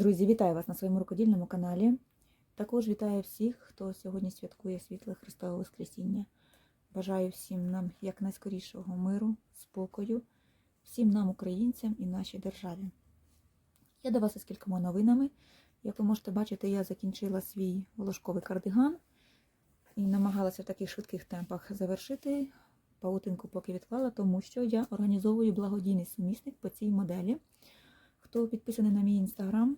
Друзі, вітаю вас на своєму рукодільному каналі. Також вітаю всіх, хто сьогодні святкує світле Христове Воскресіння. Бажаю всім нам якнайскорішого миру, спокою, всім нам, українцям і нашій державі. Я до вас із кількома новинами. Як ви можете бачити, я закінчила свій волошковий кардиган і намагалася в таких швидких темпах завершити. Паутинку поки відклала, тому що я організовую благодійний сумісник по цій моделі. Хто підписаний на мій інстаграм,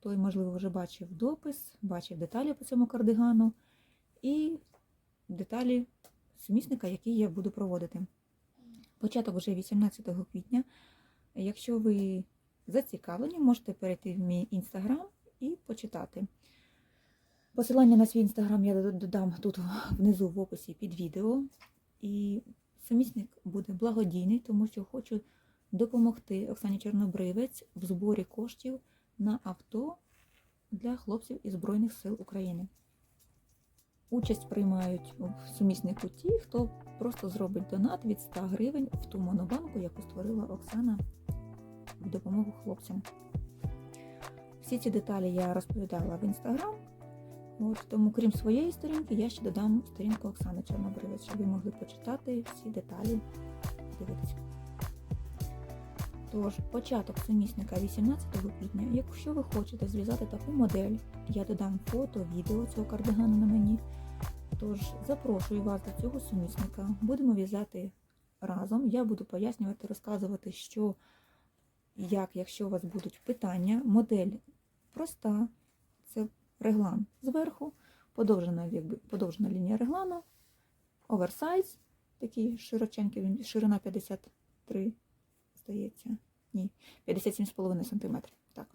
той, можливо, вже бачив допис, бачив деталі по цьому кардигану і деталі сумісника, який я буду проводити. Початок вже 18 квітня. Якщо ви зацікавлені, можете перейти в мій інстаграм і почитати. Посилання на свій інстаграм я додам тут внизу в описі під відео. І сумісник буде благодійний, тому що хочу допомогти Оксані Чорнобривець в зборі коштів на авто для хлопців із Збройних сил України. Участь приймають в суміснику ті, хто просто зробить донат від 100 гривень в ту монобанку, яку створила Оксана в допомогу хлопцям. Всі ці деталі я розповідала в інстаграм. От, тому, крім своєї сторінки, я ще додам сторінку Оксани Чорнобривець, щоб ви могли почитати всі деталі, дивитися. Тож, початок сумісника 18 квітня. Якщо ви хочете зв'язати таку модель, я додам фото, відео цього кардигану на мені. Тож запрошую вас до цього сумісника. Будемо в'язати разом. Я буду пояснювати, розказувати, що, як, якщо у вас будуть питання. Модель проста, це реглан зверху, подовжена, подовжена лінія реглану, оверсайз, такий широченький, ширина 53 здається, ні, 57,5 см. Так.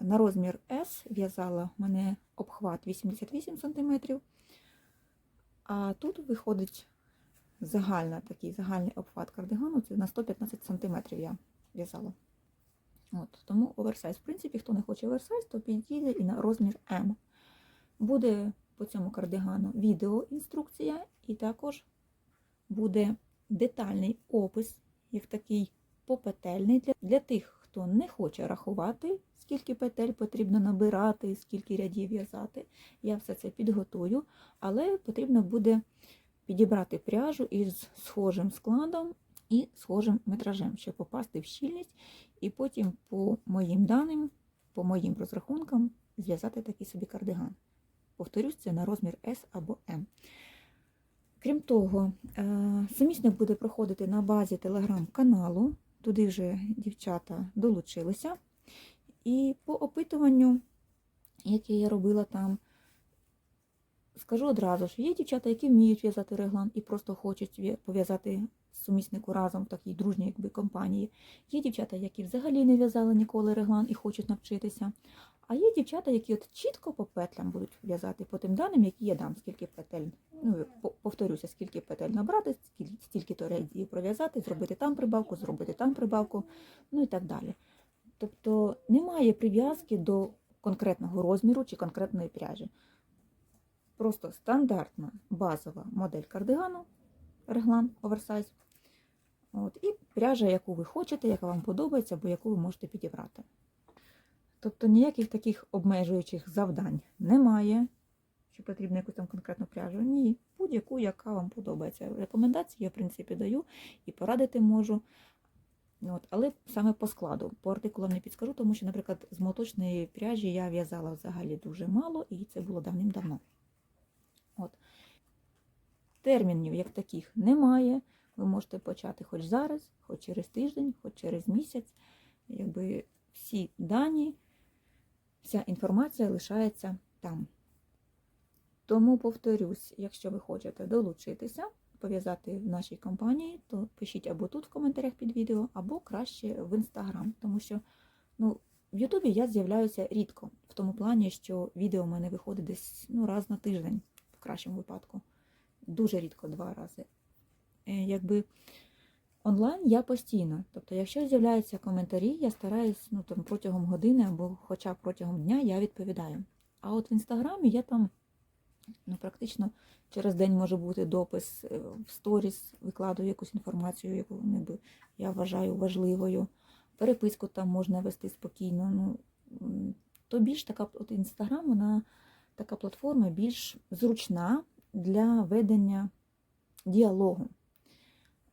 На розмір S в'язала в мене обхват 88 см, а тут виходить загальна, такий загальний обхват кардигану, це на 115 см я в'язала. От, Тому оверсайз. В принципі, хто не хоче оверсайз, то підійде і на розмір М. Буде по цьому кардигану відеоінструкція, і також буде детальний опис, як такий попетельний для, для тих, хто не хоче рахувати, скільки петель потрібно набирати, скільки рядів в'язати. Я все це підготую, але потрібно буде підібрати пряжу із схожим складом і схожим метражем, щоб попасти в щільність, і потім, по моїм даним, по моїм розрахункам, зв'язати такий собі кардиган. Повторюсь, це на розмір S або M. Крім того, сумісник буде проходити на базі телеграм-каналу. Туди вже дівчата долучилися. І по опитуванню, яке я робила там, скажу одразу, що є дівчата, які вміють в'язати реглан і просто хочуть пов'язати суміснику разом в такій дружній якби, компанії. Є дівчата, які взагалі не в'язали ніколи реглан і хочуть навчитися. А є дівчата, які от чітко по петлям будуть в'язати по тим даним, які я дам, скільки петель, повторюся, скільки петель набрати, стільки то рядів пров'язати, зробити там прибавку, зробити там прибавку, ну і так далі. Тобто немає прив'язки до конкретного розміру чи конкретної пряжі. Просто стандартна базова модель кардигану, реглан, оверсайз. От, І пряжа, яку ви хочете, яка вам подобається, або яку ви можете підібрати. Тобто ніяких таких обмежуючих завдань немає, що потрібно якусь там конкретну пряжу. Ні, будь-яку, яка вам подобається. Рекомендації я, в принципі, даю і порадити можу. От, Але саме по складу, по артикулам не підскажу, тому що, наприклад, з моточної пряжі я в'язала взагалі дуже мало, і це було давним-давно. От. Термінів як таких немає. Ви можете почати хоч зараз, хоч через тиждень, хоч через місяць. Якби всі дані, вся інформація лишається там. Тому повторюсь, якщо ви хочете долучитися, пов'язати в нашій компанії, то пишіть або тут в коментарях під відео, або краще в інстаграм. Тому що ну, в Ютубі я з'являюся рідко, в тому плані, що відео в мене виходить десь ну, раз на тиждень, в кращому випадку. Дуже рідко два рази. Якби онлайн я постійно. Тобто, якщо з'являються коментарі, я стараюсь ну, там, протягом години або хоча б протягом дня я відповідаю. А от в інстаграмі я там ну, практично через день може бути допис е, в сторіс, викладаю якусь інформацію, яку ніби, я вважаю важливою. Переписку там можна вести спокійно. Ну, то більш така от інстаграм, вона така платформа більш зручна для ведення діалогу,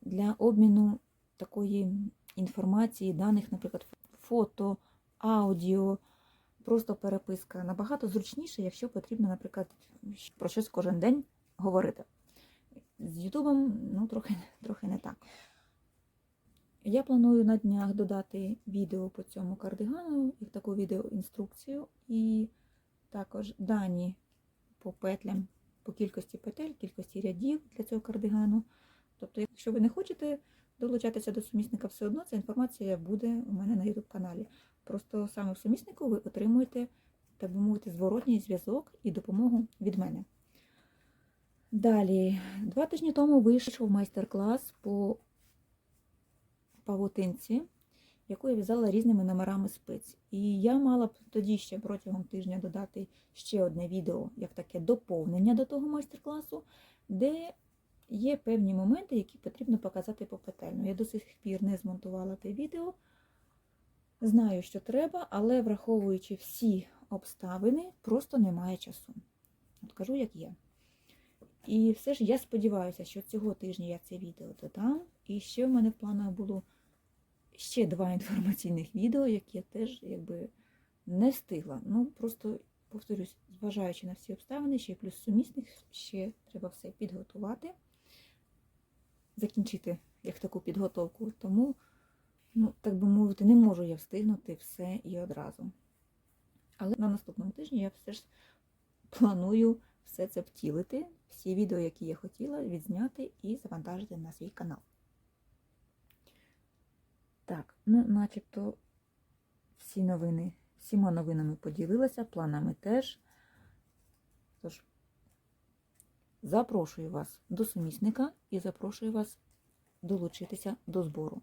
для обміну такої інформації, даних, наприклад, фото, аудіо, просто переписка. Набагато зручніше, якщо потрібно, наприклад, про щось кожен день говорити. З Ютубом ну, трохи, трохи не так. Я планую на днях додати відео по цьому кардигану, як таку відеоінструкцію, і також дані по петлям, по кількості петель, кількості рядів для цього кардигану. Тобто, якщо ви не хочете долучатися до сумісника, все одно ця інформація буде у мене на YouTube каналі. Просто саме в суміснику ви отримуєте, так би мовити, зворотній зв'язок і допомогу від мене. Далі, два тижні тому вийшов майстер-клас по павутинці, яку я в'язала різними номерами спиць. І я мала б тоді ще протягом тижня додати ще одне відео, як таке доповнення до того майстер-класу, де є певні моменти, які потрібно показати попетельно. Я до сих пір не змонтувала те відео. Знаю, що треба, але враховуючи всі обставини, просто немає часу. От кажу, як є. І все ж я сподіваюся, що цього тижня я це відео додам. І ще в мене в планах було ще два інформаційних відео, які я теж якби не встигла. Ну, просто, повторюсь, зважаючи на всі обставини, ще плюс сумісних, ще треба все підготувати, закінчити як таку підготовку. Тому, ну, так би мовити, не можу я встигнути все і одразу. Але на наступному тижні я все ж планую все це втілити, всі відео, які я хотіла, відзняти і завантажити на свій канал. Так, ну, начебто всі новини, всіма новинами поділилася, планами теж. Тож, запрошую вас до сумісника і запрошую вас долучитися до збору,